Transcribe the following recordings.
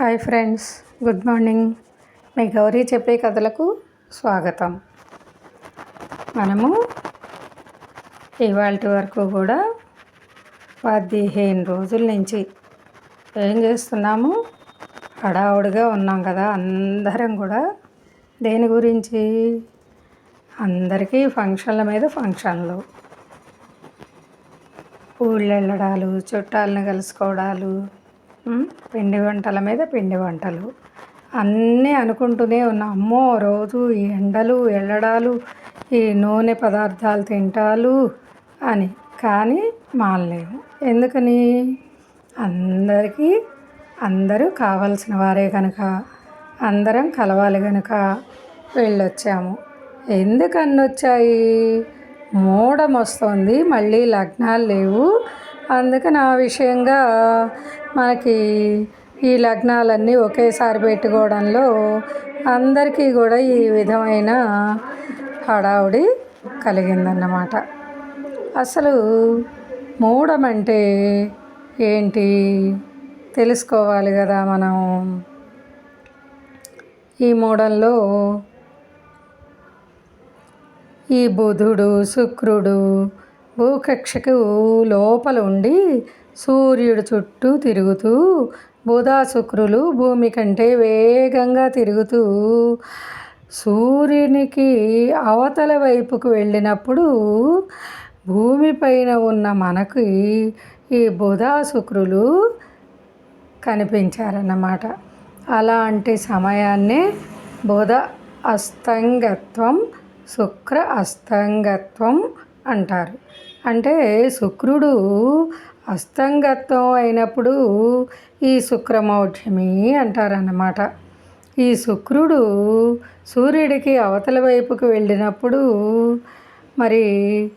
Hi friends good morning. మీ గౌరీ చెప్పే కథలకు స్వాగతం. మనము ఇవాళ వరకు కూడా పదిహేను రోజుల నుంచి ఏం చేస్తున్నాము? హడావుడిగా ఉన్నాం కదా అందరం కూడా. దేని గురించి? అందరికీ ఫంక్షన్ల మీద ఫంక్షన్లు. ఊళ్ళు వెళ్ళడాలు చుట్టాలను కలుసుకోవడాలు పిండి వంటల మీద పిండి వంటలు. అన్నీ అనుకుంటూనే ఉన్నా అమ్మో రోజు ఈ ఎండలు ఎల్లడాలు ఈ నూనె పదార్థాలు తింటాలు అని. కానీ మానలేము. ఎందుకని? అందరికీ అందరూ కావాల్సిన వారే కనుక అందరం కలవాలి కనుక వెళ్ళొచ్చాము. ఎందుకన్నొచ్చాయి? వచ్చాయి మూడం వస్తుంది మళ్ళీ లగ్నాలు లేవు. అందుకని ఆ విషయంగా మనకి ఈ లగ్నాలన్నీ ఒకేసారి పెట్టుకోవడంలో అందరికీ కూడా ఈ విధమైన హడావుడి కలిగిందన్నమాట. అసలు మూడం అంటే ఏంటి? తెలుసుకోవాలి కదా మనం. ఈ మూడంలో ఈ బుధుడు శుక్రుడు భూకక్షకు లోపల ఉండి సూర్యుడు చుట్టూ తిరుగుతూ బుధ శుక్రులు భూమి కంటే వేగంగా తిరుగుతూ సూర్యునికి అవతల వైపుకు వెళ్ళినప్పుడు భూమిపైన ఉన్న మనకి ఈ బుధ శుక్రులు కనిపించారన్నమాట. అలాంటి సమయాన్నే బుధ అస్తంగత్వం శుక్ర అస్తంగత్వం అంటారు. అంటే శుక్రుడు అస్తంగత్వం అయినప్పుడు ఈ శుక్రమౌఢ్యమి అంటారన్నమాట. ఈ శుక్రుడు సూర్యుడికి అవతల వైపుకు వెళ్ళినప్పుడు మరి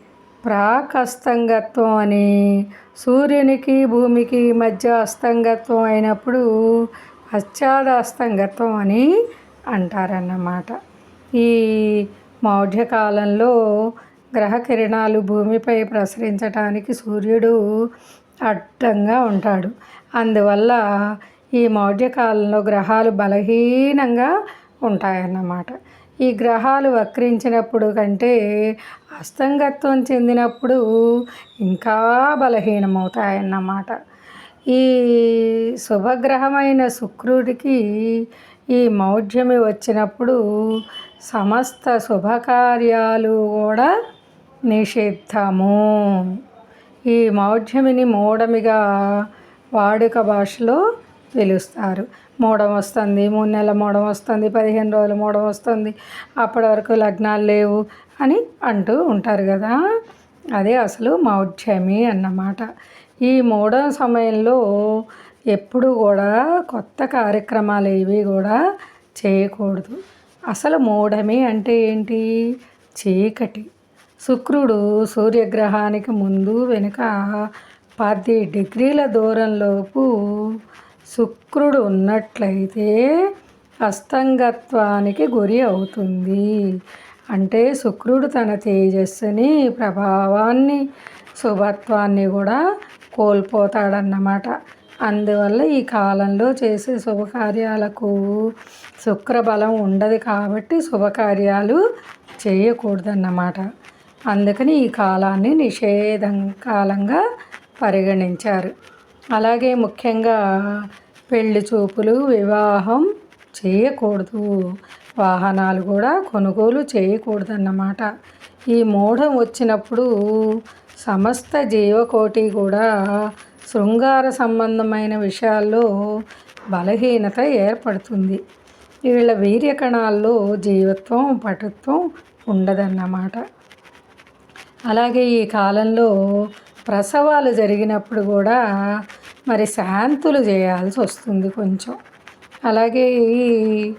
ప్రాక్ అస్తంగత్వం అని సూర్యునికి భూమికి మధ్య అస్తంగత్వం అయినప్పుడు పశ్చాద అస్తంగత్వం అని అంటారన్నమాట. ఈ మౌఢ్యకాలంలో గ్రహ కిరణాలు భూమిపై ప్రసరించటానికి సూర్యుడు అడ్డంగా ఉంటాడు. అందువల్ల ఈ మౌఢ్యకాలంలో గ్రహాలు బలహీనంగా ఉంటాయన్నమాట. ఈ గ్రహాలు వక్రించినప్పుడు కంటే అస్తంగత్వం చెందినప్పుడు ఇంకా బలహీనమవుతాయన్నమాట. ఈ శుభగ్రహమైన శుక్రుడికి ఈ మౌఢ్యమి వచ్చినప్పుడు సమస్త శుభకార్యాలు కూడా నిషిద్ధము. ఈ మౌఢ్యమిని మూఢమిగా వాడుక భాషలో పిలుస్తారు. మూడం వస్తుంది మూడు నెలల మూడం వస్తుంది పదిహేను రోజుల మూడం వస్తుంది అప్పటి వరకు లగ్నాలు లేవు అని అంటూ ఉంటారు కదా. అదే అసలు మౌఢ్యమి అన్నమాట. ఈ మూడవ సమయంలో ఎప్పుడు కూడా కొత్త కార్యక్రమాలు ఏవి కూడా చేయకూడదు. అసలు మూఢమి అంటే ఏంటి? చీకటి. శుక్రుడు సూర్యగ్రహానికి ముందు వెనుక పది డిగ్రీల దూరంలోపు శుక్రుడు ఉన్నట్లయితే అస్తంగత్వానికి గురి అవుతుంది. అంటే శుక్రుడు తన తేజస్సుని ప్రభావాన్ని శుభత్వాన్ని కూడా కోల్పోతాడన్నమాట. అందువల్ల ఈ కాలంలో చేసే శుభకార్యాలకు శుక్రబలం ఉండదు కాబట్టి శుభకార్యాలు చేయకూడదన్నమాట. అందుకని ఈ కాలాన్ని నిషేధం కాలంగా పరిగణించారు. అలాగే ముఖ్యంగా పెళ్ళి చూపులు వివాహం చేయకూడదు. వాహనాలు కూడా కొనుగోలు చేయకూడదన్నమాట. ఈ మూఢం వచ్చినప్పుడు సమస్త జీవకోటి కూడా శృంగార సంబంధమైన విషయాల్లో బలహీనత ఏర్పడుతుంది. వీళ్ళ వీర్యకణాల్లో జీవత్వం పటుత్వం ఉండదన్నమాట. అలాగే ఈ కాలంలో ప్రసవాలు జరిగినప్పుడు కూడా మరి శాంతులు చేయాల్సి వస్తుంది కొంచెం. అలాగే ఈ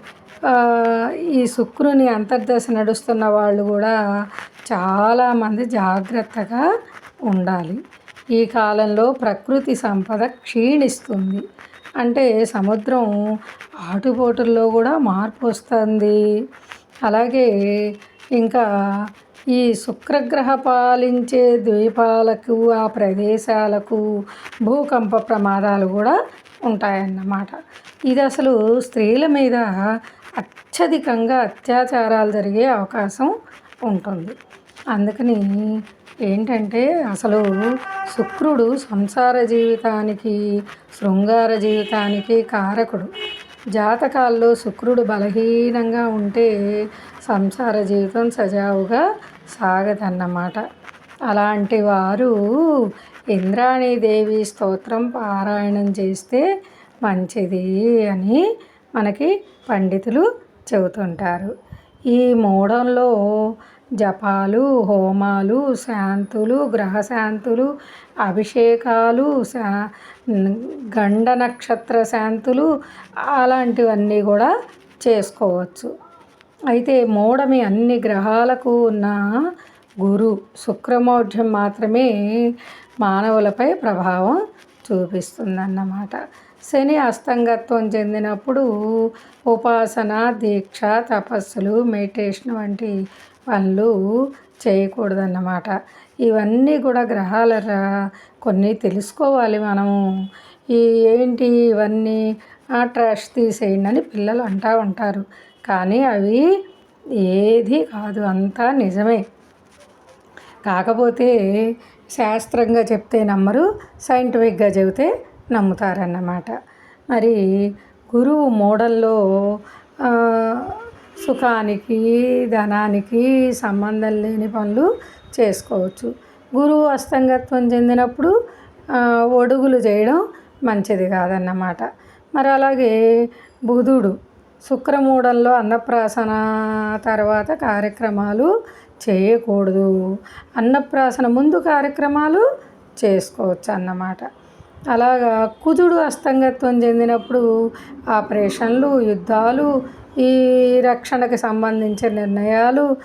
ఈ శుక్రుని అంతర్దశ నడుస్తున్న వాళ్ళు కూడా చాలామంది జాగ్రత్తగా ఉండాలి. ఈ కాలంలో ప్రకృతి సంపద క్షీణిస్తుంది. అంటే సముద్రం ఆటుపోటుల్లో కూడా మార్పు వస్తుంది. అలాగే ఇంకా ఈ శుక్రగ్రహ పాలించే ద్వీపాలకు ఆ ప్రదేశాలకు భూకంప ప్రమాదాలు కూడా ఉంటాయన్నమాట. ఇది అసలు స్త్రీల మీద అత్యధికంగా అత్యాచారాలు జరిగే అవకాశం ఉంటుంది. అందుకని ఏంటంటే అసలు శుక్రుడు సంసార జీవితానికి శృంగార జీవితానికి కారకుడు. జాతకాల్లో శుక్రుడు బలహీనంగా ఉంటే సంసార జీవితం సజావుగా సాగదన్నమాట. అలాంటి వారు ఇంద్రాణీదేవి స్తోత్రం పారాయణం చేస్తే మంచిది అని మనకి పండితులు చెబుతుంటారు. ఈ మూడంలో జపాలు హోమాలు శాంతులు గ్రహశాంతులు అభిషేకాలు శా గండ నక్షత్ర శాంతులు అలాంటివన్నీ కూడా చేసుకోవచ్చు. అయితే మూడమి అన్ని గ్రహాలకు ఉన్న గురు శుక్రమౌఢ్యం మాత్రమే మానవులపై ప్రభావం చూపిస్తుందన్నమాట. శని అస్తంగత్వం చెందినప్పుడు ఉపాసన దీక్ష తపస్సులు మెడిటేషన్ వంటి పనులు చేయకూడదన్నమాట. ఇవన్నీ కూడా గ్రహాల కొన్ని తెలుసుకోవాలి మనము. ఈ ఏంటి ఇవన్నీ? ఆ ట్రాష్ తీసేయండి అని పిల్లలు అంటూ ఉంటారు. కానీ అవి ఏది కాదు అంతా నిజమే. కాకపోతే శాస్త్రంగా చెప్తే నమ్మరు సైంటిఫిక్గా చెబితే నమ్ముతారన్నమాట. మరి గురువు మోడల్లో సుఖానికి ధనానికి సంబంధం లేని పనులు చేసుకోవచ్చు. గురువు అస్తంగత్వం చెందినప్పుడు ఒడుగులు చేయడం మంచిది కాదన్నమాట. మరి అలాగే బుధుడు శుక్రమూఢంలో అన్నప్రాసన తర్వాత కార్యక్రమాలు చేయకూడదు. అన్నప్రాసన ముందు కార్యక్రమాలు చేసుకోవచ్చు అన్నమాట. అలాగా కుజుడు అస్తంగత్వం చెందినప్పుడు ఆపరేషన్లు యుద్ధాలు ఈ రక్షణకి సంబంధించిన నిర్ణయాలు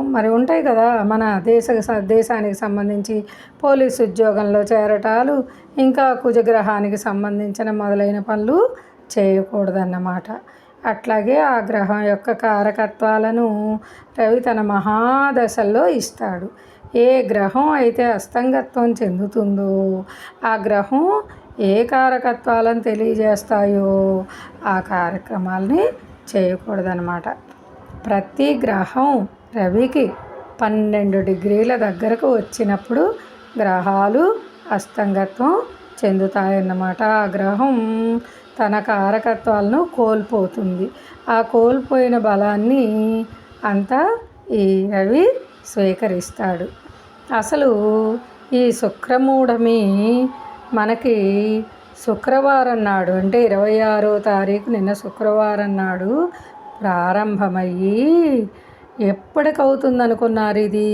మరి ఉంటాయి కదా మన దేశ దేశానికి సంబంధించి పోలీసు ఉద్యోగంలో చేరటాలు ఇంకా కుజగ్రహానికి సంబంధించిన మొదలైన పనులు చేయకూడదన్నమాట. అట్లాగే ఆ గ్రహం యొక్క కారకత్వాలను రవి తన మహాదశల్లో ఇస్తాడు. ఏ గ్రహం అయితే అస్తంగత్వం చెందుతుందో ఆ గ్రహం ఏ కారకత్వాలను తెలియజేస్తాయో ఆ కార్యక్రమాలని చేయకూడదనమాట ప్రతి గ్రహం రవికి పన్నెండు డిగ్రీల దగ్గరకు వచ్చినప్పుడు గ్రహాలు అస్తంగత్వం చెందుతాయన్నమాట. ఆ గ్రహం తన కారకత్వాలను కోల్పోతుంది. ఆ కోల్పోయిన బలాన్ని అంతా ఈ రవి స్వీకరిస్తాడు. అసలు ఈ శుక్రమూఢమి మనకి శుక్రవారం నాడు అంటే ఇరవై ఆరో తారీఖు నిన్న శుక్రవారం నాడు ప్రారంభమయ్యి ఎప్పటికవుతుంది అనుకున్నారు ఇది?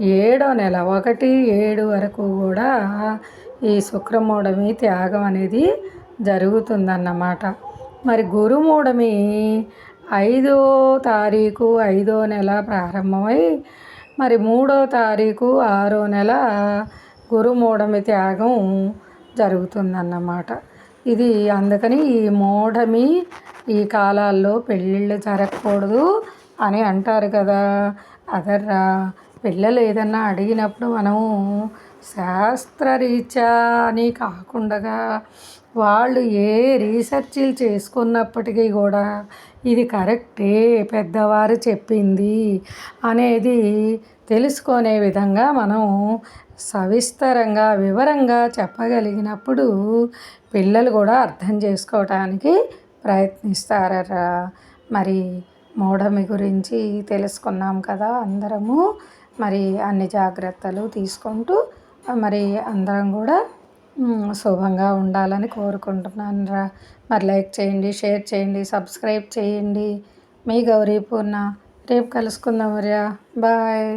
ఏడో నెల ఒకటి ఏడు వరకు కూడా ఈ శుక్రమూఢమి త్యాగం అనేది జరుగుతుందన్నమాట. మరి గురుమూఢమి ఐదో తారీఖు ఐదో నెల ప్రారంభమై మరి మూడో తారీఖు ఆరో నెల గురుమూఢమి త్యాగం జరుగుతుందన్నమాట. ఇది అందుకని ఈ మూఢమి ఈ కాలాల్లో పెళ్ళిళ్ళు జరగకూడదు అని అంటారు కదా. అదర్రా పిల్లలు ఏదన్నా అడిగినప్పుడు మనము శాస్త్రరీత్యా అని కాకుండా వాళ్ళు ఏ రీసెర్చ్లు చేసుకున్నప్పటికీ కూడా ఇది కరెక్టే పెద్దవారు చెప్పింది అనేది తెలుసుకునే విధంగా మనం సవిస్తరంగా వివరంగా చెప్పగలిగినప్పుడు పిల్లలు కూడా అర్థం చేసుకోవటానికి ప్రయత్నిస్తారట. మరి మూఢమి గురించి తెలుసుకున్నాం కదా అందరము. మరి అన్ని జాగ్రత్తలు తీసుకుంటూ మరి అందరం కూడా శుభంగా ఉండాలని కోరుకుంటున్నాను రా మరి లైక్ చేయండి షేర్ చేయండి సబ్స్క్రైబ్ చేయండి. మీ గౌరీ పూర్ణ రేపు కలుసుకుందాం రా బాయ్.